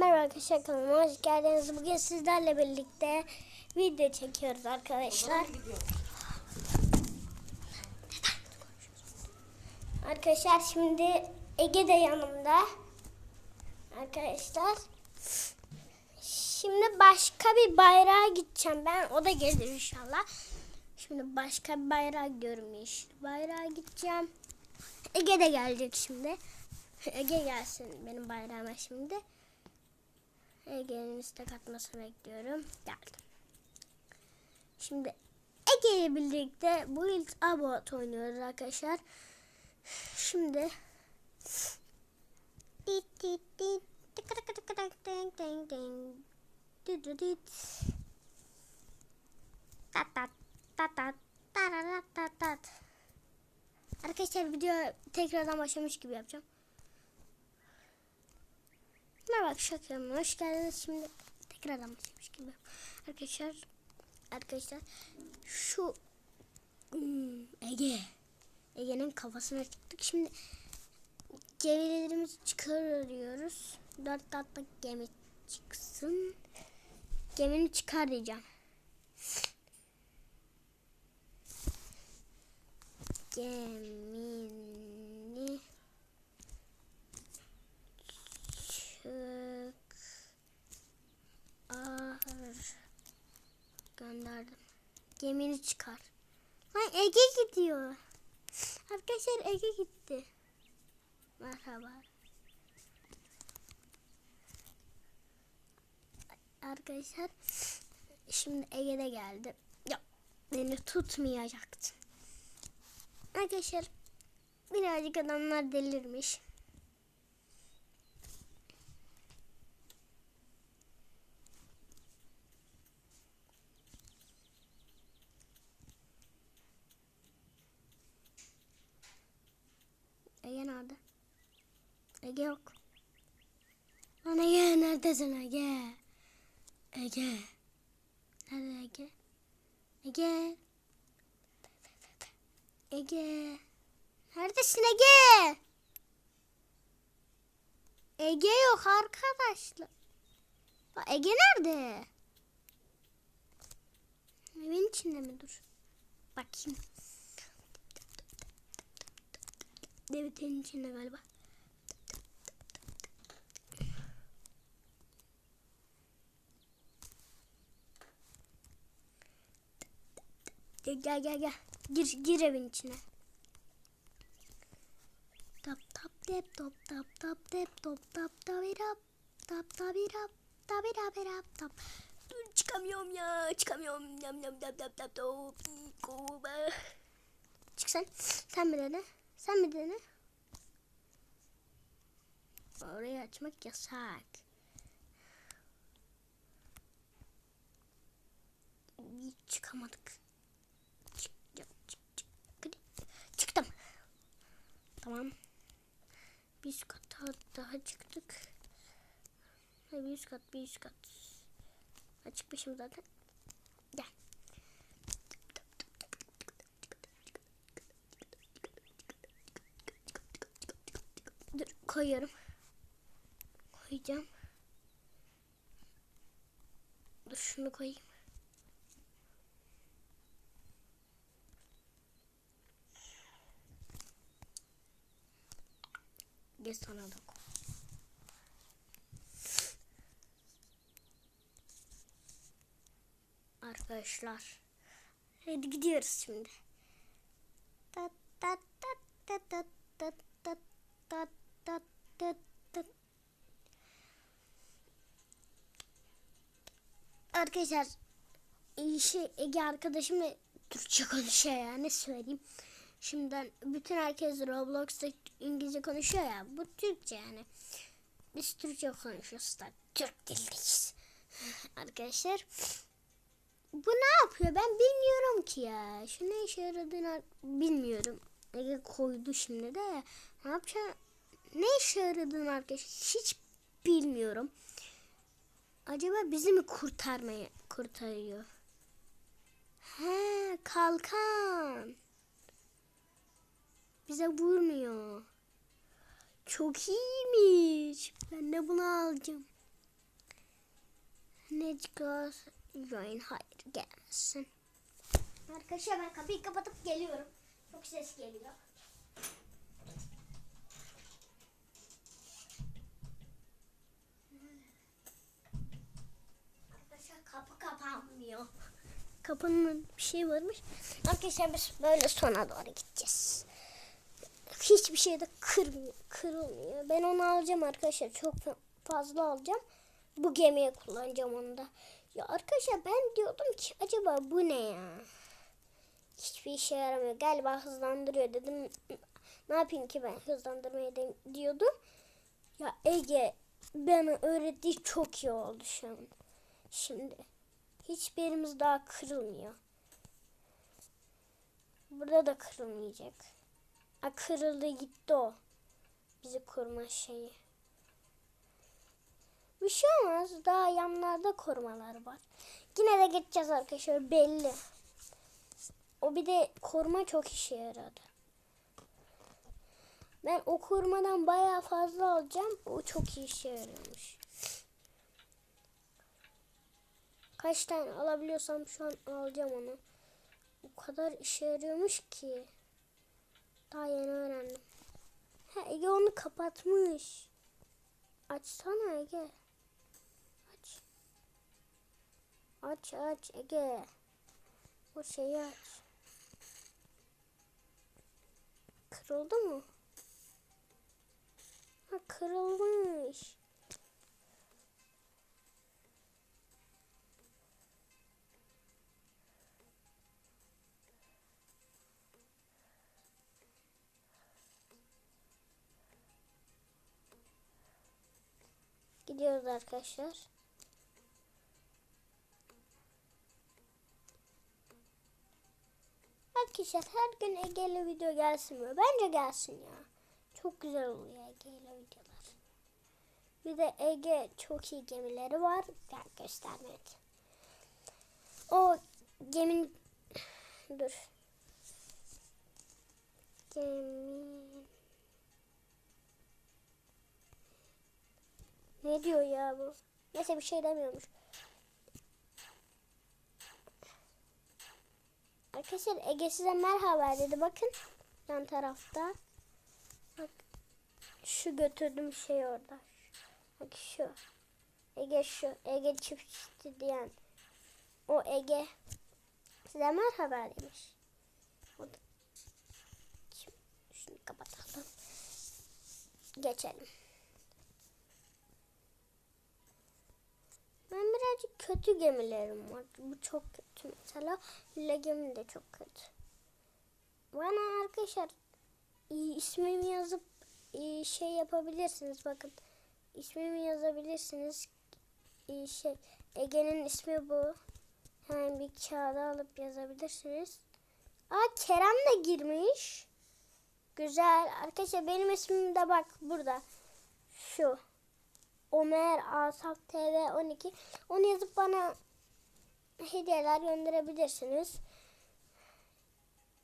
Merhaba arkadaşlar hoş geldiniz. Bugün sizlerle birlikte video çekiyoruz arkadaşlar. Arkadaşlar şimdi Ege de yanımda. Arkadaşlar. Şimdi başka bir bayrağa gideceğim ben. O da gelir inşallah. Şimdi başka bir bayrağı görmüş. Bayrağa gideceğim. Ege de gelecek şimdi. Ege gelsin benim bayrağıma şimdi. E, Ege'nin istek atmasını bekliyorum. Geldim. Şimdi Ege ile birlikte bu yıl abot oynuyoruz arkadaşlar. Şimdi Arkadaşlar video tekrardan başlamış gibi yapacağım. Merhaba arkadaşlar hoş geldiniz. Şimdi tekrardan başlamış gibi. Arkadaşlar arkadaşlar şu hmm, Ege Ege'nin kafasına çıktık. Şimdi gemilerimizi çıkarıyoruz. Dört tatlı gemi çıksın. Gemini çıkar diyeceğim. Gemini çık ar gönderdim. Gemini çıkar. Lan Ege gidiyor. Arkadaşlar Ege gitti. Merhaba. Arkadaşlar şimdi Ege de geldi. Ya beni tutmayacaktı. Arkadaşlar birazcık adamlar delirmiş. Ege nerede? Ege yok. Lan Ege neredesin Ege? Ege. Nerede Ege? Ege. Ege. Neredesin Ege? Ege yok arkadaşlar. Ege nerede? Evin içinde mi dur? Bakayım. Devletin içinde galiba. Gel gel gel gel. Gir gir evin içine. Tap tap tep top tap tap tep top tap tabirap tap tabirap tabirap birap tap. Dur çıkamıyorum ya çıkamıyorum yam yam tap tap tap top koba. Çık sen. Sen bir dene. Sen bir dene. Orayı açmak yasak. Hiç çıkamadık. Çık, çık, çık, çık. Hadi. Çıktım. Tamam. Bir üst kat daha, daha çıktık. Bir üst kat, bir üst kat. Ha, çıkmışım zaten. Dur koyuyorum. Koyacağım. Dur şunu koyayım. Da koy. Arkadaşlar. Hadi gidiyoruz şimdi. Tat tat tat tat tat tat tat tat tat tat. Arkadaşlar şey Ege arkadaşımla Türkçe konuşuyor ya ne söyleyeyim. Şimdiden bütün herkes Roblox'ta İngilizce konuşuyor ya. Bu Türkçe yani. Biz Türkçe konuşuyoruz da Türk dildeyiz. Arkadaşlar bu ne yapıyor ben bilmiyorum ki ya. Şu ne işe yaradığını bilmiyorum. Ege koydu şimdi de. Ne yapacağım? Ne işe yaradığını arkadaşlar hiç bilmiyorum. Acaba bizi mi kurtarmaya kurtarıyor? He kalkan. Bize vurmuyor. Çok iyiymiş. Ben de bunu alacağım. Magical join. Hayır gelmesin. Arkadaşlar ben kapıyı kapatıp geliyorum. Çok ses geliyor. Arkadaşlar kapı kapanmıyor. Kapının bir şey varmış. Arkadaşlar biz böyle sona doğru gideceğiz. Hiçbir şey de kırmıyor, kırılmıyor. Ben onu alacağım arkadaşlar. Çok fa- fazla alacağım. Bu gemiye kullanacağım onu da. Ya arkadaşlar ben diyordum ki acaba bu ne ya? Hiçbir işe yaramıyor. Galiba hızlandırıyor dedim. Ne yapayım ki ben hızlandırmayı diyordum. Ya Ege bana öğrettiği çok iyi oldu şu an. Şimdi hiçbirimiz daha kırılmıyor. Burada da kırılmayacak. A kırıldı gitti o. Bizi koruma şeyi. Bir şey olmaz. Daha yanlarda korumalar var. Yine de geçeceğiz arkadaşlar belli. O bir de koruma çok işe yaradı. Ben o korumadan bayağı fazla alacağım. O çok iyi işe yarıyormuş. Kaç tane alabiliyorsam şu an alacağım onu. O kadar işe yarıyormuş ki. Daha yeni öğrendim. Ha Ege onu kapatmış. Açsana Ege. Aç. Aç aç Ege. O şeyi aç. Kırıldı mı? Ha kırılmış. Gidiyoruz arkadaşlar. Arkadaşlar her gün Ege'yle video gelsin mi? Bence gelsin ya. Çok güzel oluyor Ege'yle videolar. Bir de Ege çok iyi gemileri var. Gel göstermedi. O gemin dur. Gemi Ne diyor ya bu? Neyse bir şey demiyormuş. Arkadaşlar Ege size merhaba dedi. Bakın yan tarafta. Bak şu götürdüm şey orada. Bak şu. Ege şu. Ege çiftçi diyen. O Ege size merhaba demiş. Şimdi kapatalım. Geçelim. Ben birazcık kötü gemilerim var. Bu çok kötü mesela. Lüle gemi de çok kötü. Bana arkadaşlar ismimi yazıp şey yapabilirsiniz. Bakın ismimi yazabilirsiniz. Şey Ege'nin ismi bu. Hemen bir kağıda alıp yazabilirsiniz. Aa Kerem de girmiş. Güzel. Arkadaşlar benim ismim de bak burada. Şu. Ömer Asaf TV 12. Onu yazıp bana hediyeler gönderebilirsiniz.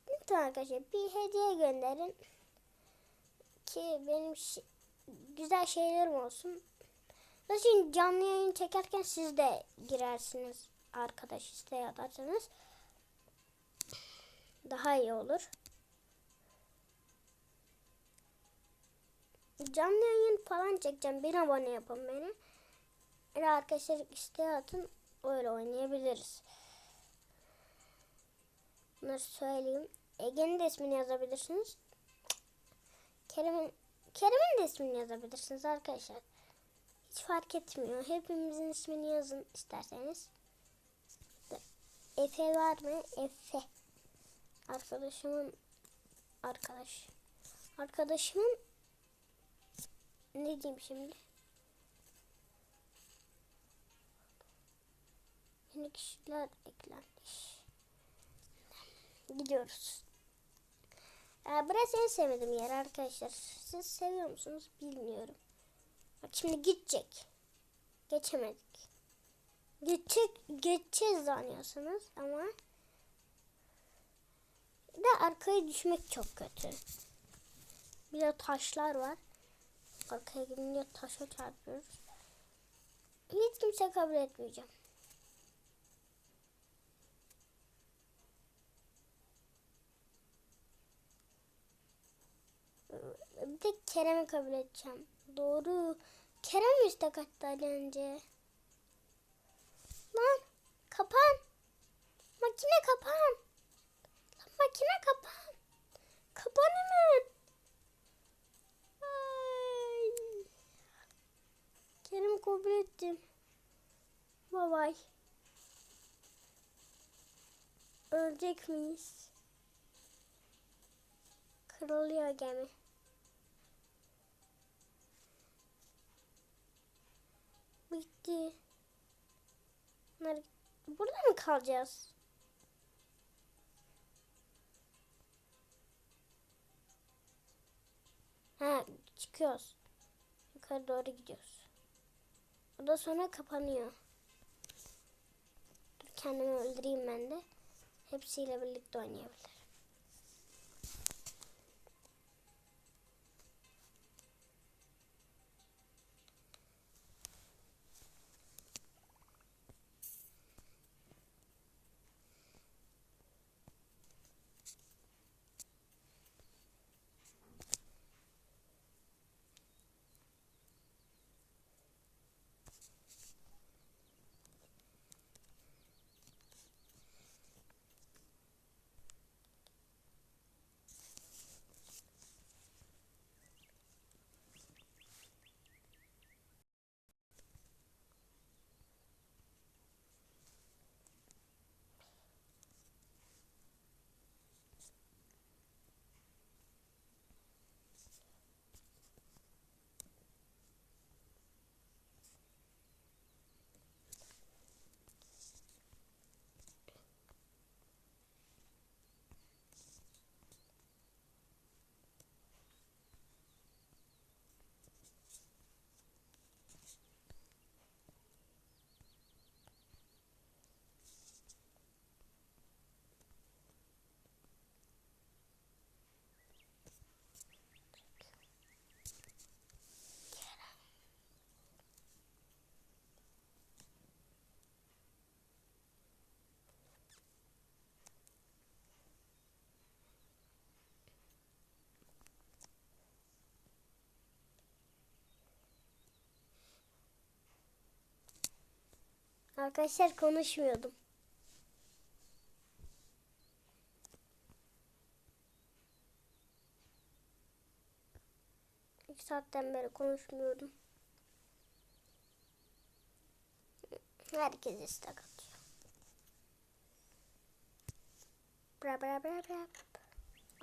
Lütfen arkadaşlar bir hediye gönderin. Ki benim güzel şeylerim olsun. Zaten canlı yayın çekerken siz de girersiniz. Arkadaş isteği atarsanız. Daha iyi olur. Canlı yayın falan çekeceğim. Bir abone yapın beni. Öyle arkadaşlar isteği atın. Öyle oynayabiliriz. Bunları söyleyeyim. Ege'nin de ismini yazabilirsiniz. Kerem'in Kerem'in de ismini yazabilirsiniz arkadaşlar. Hiç fark etmiyor. Hepimizin ismini yazın isterseniz. Efe var mı? Efe. Arkadaşımın arkadaş. Arkadaşımın ne diyeyim şimdi? Yeni kişiler eklenmiş. Gidiyoruz. Ee, burası en sevmediğim yer arkadaşlar. Siz seviyor musunuz bilmiyorum. Bak şimdi gidecek. Geçemedik. Geçecek, geçeceğiz zannediyorsunuz ama de arkaya düşmek çok kötü. Bir de taşlar var arkaya gidince taşa çarpıyoruz. Hiç kimse kabul etmeyeceğim. Bir de Kerem'i kabul edeceğim. Doğru. Kerem istek attı önce. Lan kapan. Makine kapan. Lan makine kapan. Kapan hemen. Kerem kabul ettim. Bye bye. Ölecek miyiz? Kırılıyor gemi. Bitti. Burada mı kalacağız? Ha çıkıyoruz. Yukarı doğru gidiyoruz. O da sonra kapanıyor. Dur kendimi öldüreyim ben de. Hepsiyle birlikte oynayabilirim. Arkadaşlar konuşmuyordum. İki saatten beri konuşmuyordum. Herkes istek atıyor. Bra bra bra bra.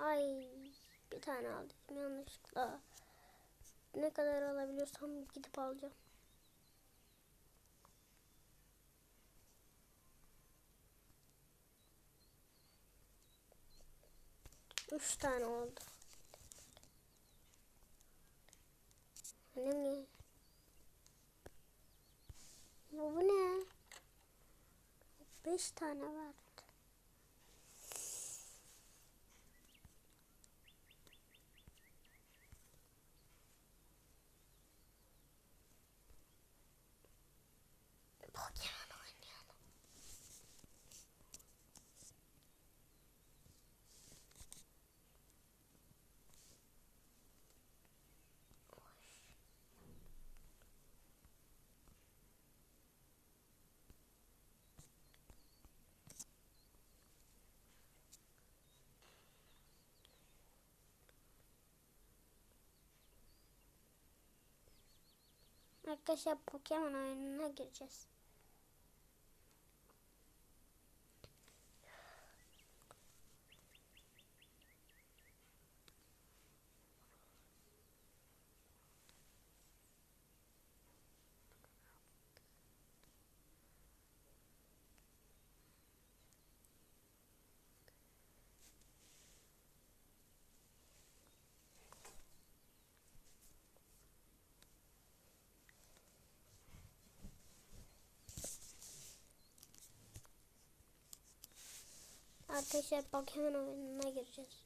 Ay bir tane aldım yanlışlıkla. Ne kadar alabiliyorsam gidip alacağım. Üç tane oldu. Ne mi? Bu, ne? Beş tane var. Arkadaşlar Pokemon oyununa gireceğiz. Arkadaşlar Pokemon oyununa gireceğiz.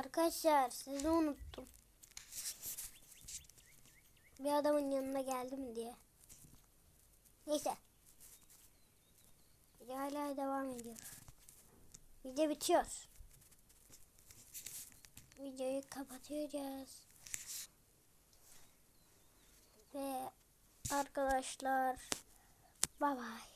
Arkadaşlar sizi unuttum. Bir adamın yanına geldim diye. Neyse. Video hala devam ediyor. Video bitiyor. Videoyu kapatacağız. Ve arkadaşlar bye bye.